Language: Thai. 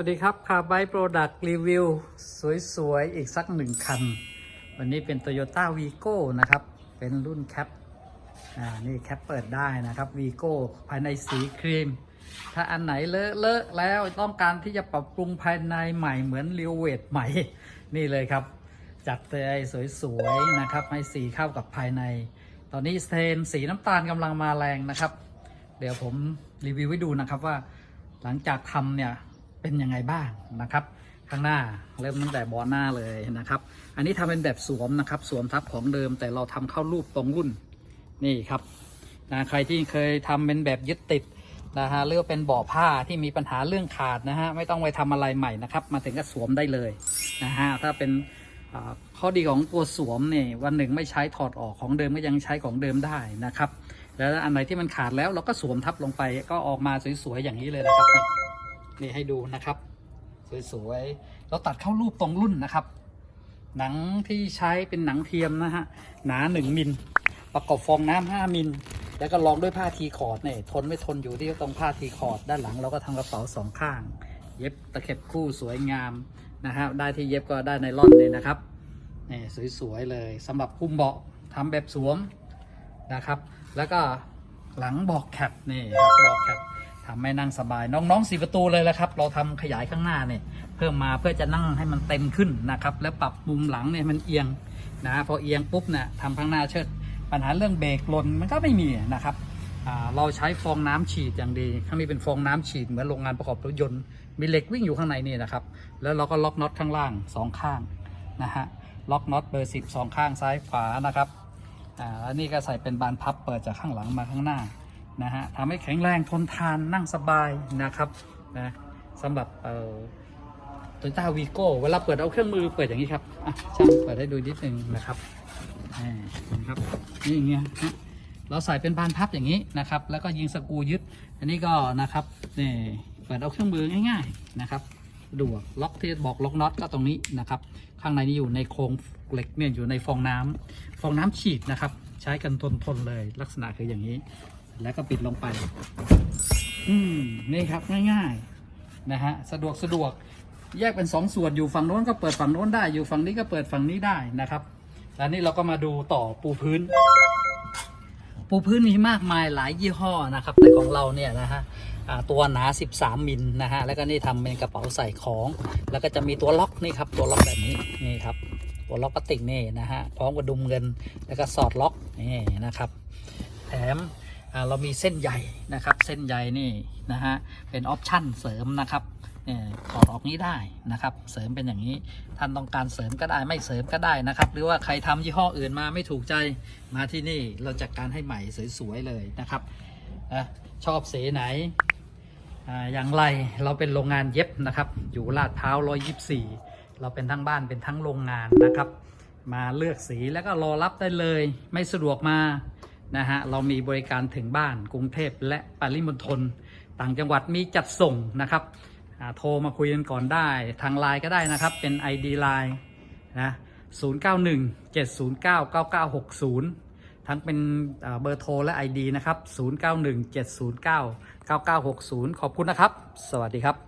วัสดีครับคาร์ไบโปรดักต์รีวิวสวยๆ อีกสักหนึ่งคัน วันนี้เป็น Toyota Vigo นะครับ เป็นรุ่นแคปอ่านี่แคปเปิดได้นะครับ Vigo ภายในสีครีม ถ้าอันไหนเลอะเลอะแล้วต้องการที่จะปรับปรุงภายในใหม่เหมือนรีวเวทใหม่ นี่เลยครับ จัดเลยสวยๆ นะครับ ให้สีเข้ากับภายใน ตอนนี้สเทนสีน้ำตาลกำลังมาแรงนะครับ เดี๋ยวผมรีวิวให้ดูนะครับว่าหลังจากทำเนี่ย เป็นยังไงบ้างนะครับ ข้างหน้าเริ่มตั้งแต่บอหน้าเลยนะครับ อันนี้ทำเป็นแบบสวมนะครับ สวมทับของเดิม แต่เราทำเข้ารูปตรงรุ่นนี่ครับนะใครที่เคยทำเป็นแบบยึดติดนะฮะเรียกเป็นบาะผ้าที่มีปัญหาเรื่องขาดนะฮะไม่ต้องไปทำอะไรใหม่นะครับ มาถึงก็สวมได้เลยนะฮะถ้าเป็นข้อดีของตัวสวมเนี่ยวันหนึ่งไม่ใช้ถอดออกของเดิมก็ยังใช้ของเดิมได้นะครับ แล้วอันไหนที่มันขาดแล้วเราก็สวมทับลงไปก็ออกมาสวยๆอย่างนี้เลยนะครับ นี่ให้ดูนะครับ สวยๆ เราตัดเข้ารูปตรงรุ่นนะครับ หนังที่ใช้เป็นหนังเทียมนะฮะ หนาหนึ่งมิล ประกอบฟองน้ำห้ามิล แล้วก็รองด้วยผ้าทีคอร์ดเนี่ยทนไม่ทนอยู่ที่ตรงผ้าทีคอร์ดด้านหลังเราก็ทำกระเป๋าสองข้าง เย็บตะเข็บคู่สวยงามนะฮะได้ที่เย็บก็ได้ในร่อนเลยนะครับนี่สวยๆเลยสำหรับคุ้มเบาะทำแบบสวมนะครับ แล้วก็หลังบอกแคปนี่ครับบอกแคป ทำให้นั่งสบายน้องๆสี่ประตูเลยแหละครับ เราทำขยายข้างหน้าเนี่ยเพิ่มมาเพื่อจะนั่งให้มันเต็มขึ้นนะครับ แล้วปรับมุมหลังเนี่ยมันเอียงนะพอเอียงปุ๊บเนี่ยทำข้างหน้าเชิดปัญหาเรื่องเบรกหล่นมันก็ไม่มีนะครับเราใช้ฟองน้ำฉีดอย่างดี ข้างนี้เป็นฟองน้ำฉีดเหมือนโรงงานประกอบรถยนต์ มีเหล็กวิ่งอยู่ข้างในนี่นะครับ แล้วเราก็ล็อกน็อตข้างล่างสองข้างนะฮะ ล็อกน็อตเบอร์สิบสองข้างซ้ายขวานะครับ อ่า แล้วนี่ก็ใส่เป็นบานพับเปิดจากข้างหลังมาข้างหน้า นะฮะทำให้แข็งแรงทนทานนั่งสบายนะครับนะสำหรับเอ่อโตโยต้าวีโก้เวลาเปิดเอาเครื่องมือเปิดอย่างนี้ครับอะช่างเปิดให้ดูนิดนึงนะครับอ่นะครับนี่อย่างเงี้ยฮะเราใส่เป็นบานพับอย่างนี้นะครับ แล้วก็ยิงสกูยึด อันนี้ก็นะครับนี่เปิดเอาเครื่องมือง่าย ๆนะครับดวกล็อกที่บอกล็อกน็อตก็ตรงนี้นะครับ ข้างในนี่อยู่ในโครงเหล็กเนี่ยอยู่ในฟองน้ำฟองน้ำฉีดนะครับ ใช้กันทนทนๆเลยลักษณะคืออย่างนี้ แล้วก็ปิดลงไป อืมนี่ครับง่ายๆนะฮะสะดวกสะดวกแยกเป็นสองส่วนอยู่ฝั่งโน้นก็เปิดฝั่งโน้นได้อยู่ฝั่งนี้ก็เปิดฝั่งนี้ได้นะครับแล้วนี่เราก็มาดูต่อปูพื้น ปูพื้นมีมากมายหลายยี่ห้อนะครับแต่ของเราเนี่ยนะฮะตัวหนา 13 มิลนะฮะแล้วก็นี่ทำเป็นกระเป๋าใส่ของ แล้วก็จะมีตัวล็อกนี่ครับตัวล็อกแบบนี้นี่ครับตัวล็อกพลาสติกนี่นะฮะพร้อมกับดุมเงินแล้วก็สอดล็อกนี่นะครับ แถม เรามีเส้นใยนะครับ เส้นใยนี่นะฮะเป็นออปชั่นเสริมนะครับเนี่ยถอดออกนี้ได้นะครับ เสริมเป็นอย่างนี้ ท่านต้องการเสริมก็ได้ไม่เสริมก็ได้นะครับ หรือว่าใครทำยี่ห้ออื่นมาไม่ถูกใจมาที่นี่เราจัดการให้ใหม่สวยๆเลยนะครับชอบสีไหนออย่างไรเราเป็นโรงงานเย็บนะครับ อยู่ลาดพร้าว124 เราเป็นทั้งบ้านเป็นทั้งโรงงานนะครับ มาเลือกสีแล้วก็รอรับได้เลย ไม่สะดวกมา นะฮะเรามีบริการถึงบ้านกรุงเทพและปริมณฑลต่างจังหวัดมีจัดส่งนะครับโทรมาคุยกันก่อนได้ทางไลน์ก็ได้นะครับ เป็น ID Line นะ091 709 9960 ทั้งเป็นเบอร์โทรและ ID นะครับ 091 709 9960 ขอบคุณนะครับ สวัสดีครับ